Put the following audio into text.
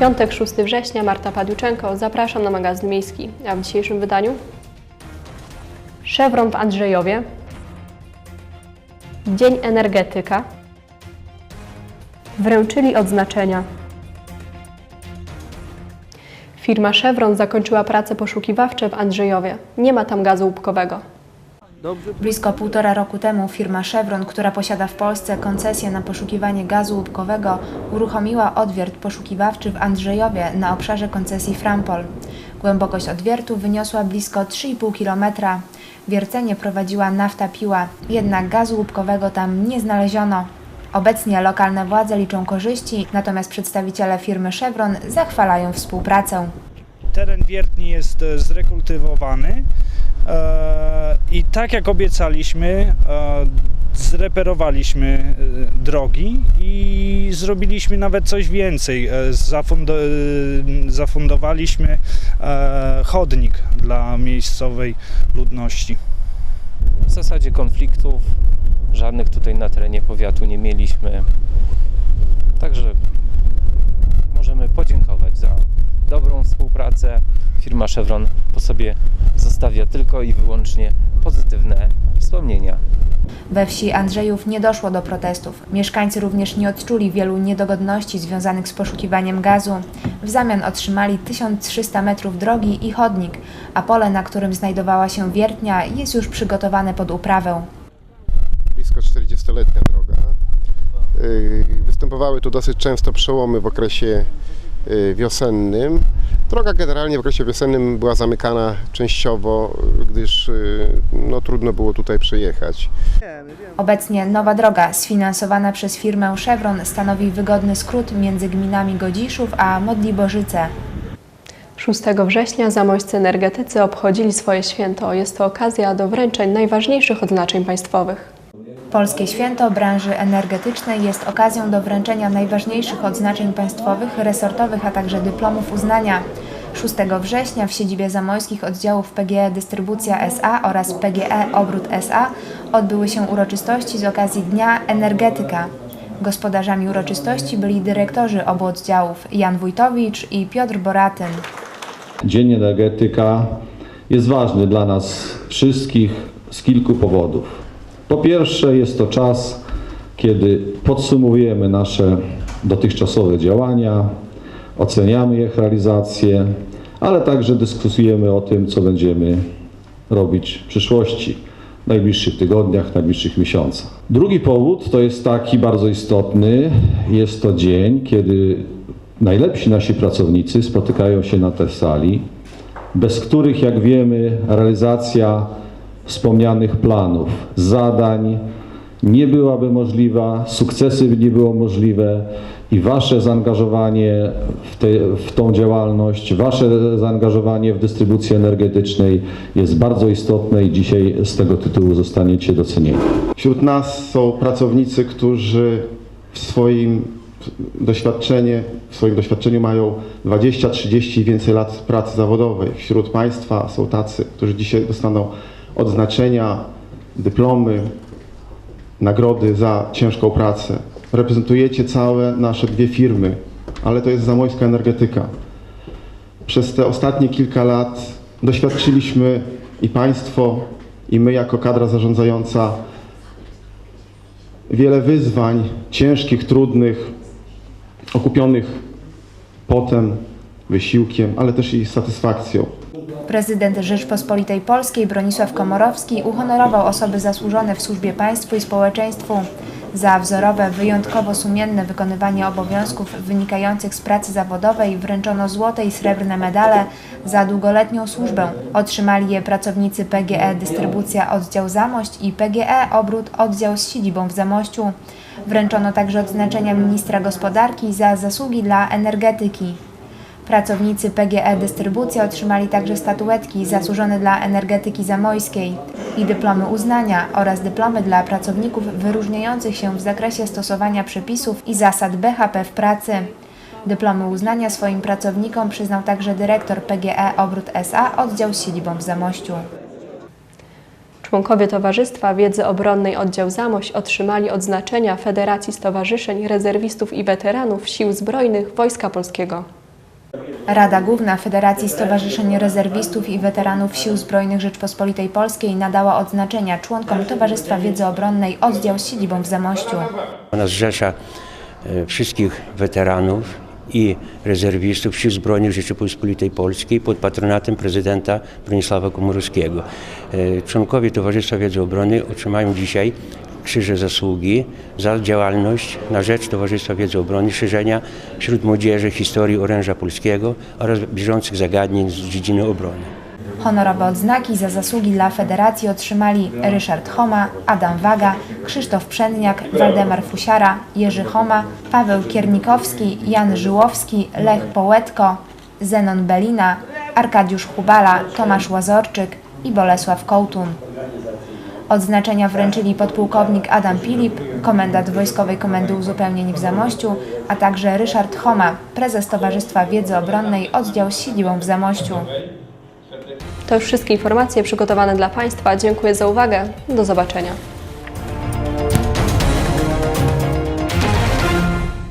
Piątek, 6 września, Marta Padiuczenko. Zapraszam na magazyn miejski. A w dzisiejszym wydaniu Szewron w Andrzejowie, Dzień Energetyka, wręczyli odznaczenia. Firma Chevron zakończyła prace poszukiwawcze w Andrzejowie. Nie ma tam gazu łupkowego. Blisko półtora roku temu firma Chevron, która posiada w Polsce koncesję na poszukiwanie gazu łupkowego, uruchomiła odwiert poszukiwawczy w Andrzejowie na obszarze koncesji Frampol. Głębokość odwiertu wyniosła blisko 3,5 km. Wiercenie prowadziła nafta piła, jednak gazu łupkowego tam nie znaleziono. Obecnie lokalne władze liczą korzyści, natomiast przedstawiciele firmy Chevron zachwalają współpracę. Teren wiertni jest e, zrekultywowany e, i tak jak obiecaliśmy, e, zreperowaliśmy e, drogi i zrobiliśmy nawet coś więcej. E, Zafundo, zafundowaliśmy chodnik dla miejscowej ludności. W zasadzie konfliktów żadnych tutaj na terenie powiatu nie mieliśmy. Także możemy podziękować za dobrą współpracę. Firma Chevron sobie zostawia tylko i wyłącznie pozytywne wspomnienia. We wsi Andrzejów nie doszło do protestów. Mieszkańcy również nie odczuli wielu niedogodności związanych z poszukiwaniem gazu. W zamian otrzymali 1300 metrów drogi i chodnik, a pole, na którym znajdowała się wiertnia, jest już przygotowane pod uprawę. blisko 40-letnia droga. Y, Występowały tu dosyć często przełomy w okresie y, wiosennym. Droga generalnie w okresie wiosennym była zamykana częściowo, gdyż y, no, trudno było tutaj przejechać. Obecnie nowa droga, sfinansowana przez firmę Chevron, stanowi wygodny skrót między gminami Godziszów a Modliborzyce. 6 września zamojscy energetycy obchodzili swoje święto. Jest to okazja do wręczeń najważniejszych odznaczeń państwowych. Polskie Święto branży energetycznej jest okazją do wręczenia najważniejszych odznaczeń państwowych, resortowych, a także dyplomów uznania. 6 września w siedzibie zamojskich oddziałów PGE Dystrybucja SA oraz PGE Obrót SA odbyły się uroczystości z okazji Dnia Energetyka. Gospodarzami uroczystości byli dyrektorzy obu oddziałów Jan Wójtowicz i Piotr Boratyn. Dzień Energetyka jest ważny dla nas wszystkich z kilku powodów. Po pierwsze, jest to czas, kiedy podsumowujemy nasze dotychczasowe działania, oceniamy ich realizację, ale także dyskutujemy o tym, co będziemy robić w przyszłości, w najbliższych tygodniach, w najbliższych miesiącach. Drugi powód to jest taki bardzo istotny. Jest to dzień, kiedy najlepsi nasi pracownicy spotykają się na tej sali, bez których, jak wiemy, realizacja wspomnianych planów, zadań nie byłaby możliwa, sukcesy by nie było możliwe i Wasze zaangażowanie w, te, w tą działalność, Wasze zaangażowanie w dystrybucję energetycznej jest bardzo istotne i dzisiaj z tego tytułu zostaniecie docenieni. Wśród nas są pracownicy, którzy w swoim doświadczenie, w swoim doświadczeniu mają 20, 30 i więcej lat pracy zawodowej. Wśród Państwa są tacy, którzy dzisiaj dostaną odznaczenia, dyplomy, nagrody za ciężką pracę. Reprezentujecie całe nasze dwie firmy, ale to jest Zamojska Energetyka. Przez te ostatnie kilka lat doświadczyliśmy i Państwo, i my jako kadra zarządzająca wiele wyzwań ciężkich, trudnych, okupionych potem, wysiłkiem, ale też i satysfakcją. Prezydent Rzeczpospolitej Polskiej Bronisław Komorowski uhonorował osoby zasłużone w służbie państwu i społeczeństwu za wzorowe, wyjątkowo sumienne wykonywanie obowiązków wynikających z pracy zawodowej wręczono złote i srebrne medale za długoletnią służbę. Otrzymali je pracownicy PGE Dystrybucja Oddział Zamość i PGE Obrót Oddział z siedzibą w Zamościu. Wręczono także odznaczenia ministra gospodarki za zasługi dla energetyki. Pracownicy PGE Dystrybucja otrzymali także statuetki zasłużone dla energetyki zamojskiej i dyplomy uznania oraz dyplomy dla pracowników wyróżniających się w zakresie stosowania przepisów i zasad BHP w pracy. Dyplomy uznania swoim pracownikom przyznał także dyrektor PGE Obrót SA oddział z siedzibą w Zamościu. Członkowie Towarzystwa Wiedzy Obronnej Oddział Zamość otrzymali odznaczenia Federacji Stowarzyszeń Rezerwistów i Weteranów Sił Zbrojnych Wojska Polskiego. Rada Główna Federacji Stowarzyszeń Rezerwistów i Weteranów Sił Zbrojnych Rzeczpospolitej Polskiej nadała odznaczenia członkom Towarzystwa Wiedzy Obronnej oddział z siedzibą w Zamościu. Ona zrzesza e, wszystkich weteranów i rezerwistów Sił Zbrojnych Rzeczypospolitej Polskiej pod patronatem prezydenta Bronisława Komorowskiego. E, Członkowie Towarzystwa Wiedzy Obronnej otrzymają dzisiaj Krzyże Zasługi za działalność na rzecz Towarzystwa Wiedzy Obronnej, szerzenia wśród młodzieży historii oręża polskiego oraz bieżących zagadnień z dziedziny obrony. Honorowe odznaki za zasługi dla Federacji otrzymali Ryszard Homa, Adam Waga, Krzysztof Przedniak, Waldemar Fusiara, Jerzy Homa, Paweł Kiernikowski, Jan Żyłowski, Lech Połetko, Zenon Belina, Arkadiusz Hubala, Tomasz Łazorczyk i Bolesław Kołtun. Odznaczenia wręczyli podpułkownik Adam Pilip, komendant Wojskowej Komendy Uzupełnień w Zamościu, a także Ryszard Homa, prezes Towarzystwa Wiedzy Obronnej oddział z siedzibą w Zamościu. To już wszystkie informacje przygotowane dla Państwa. Dziękuję za uwagę. Do zobaczenia.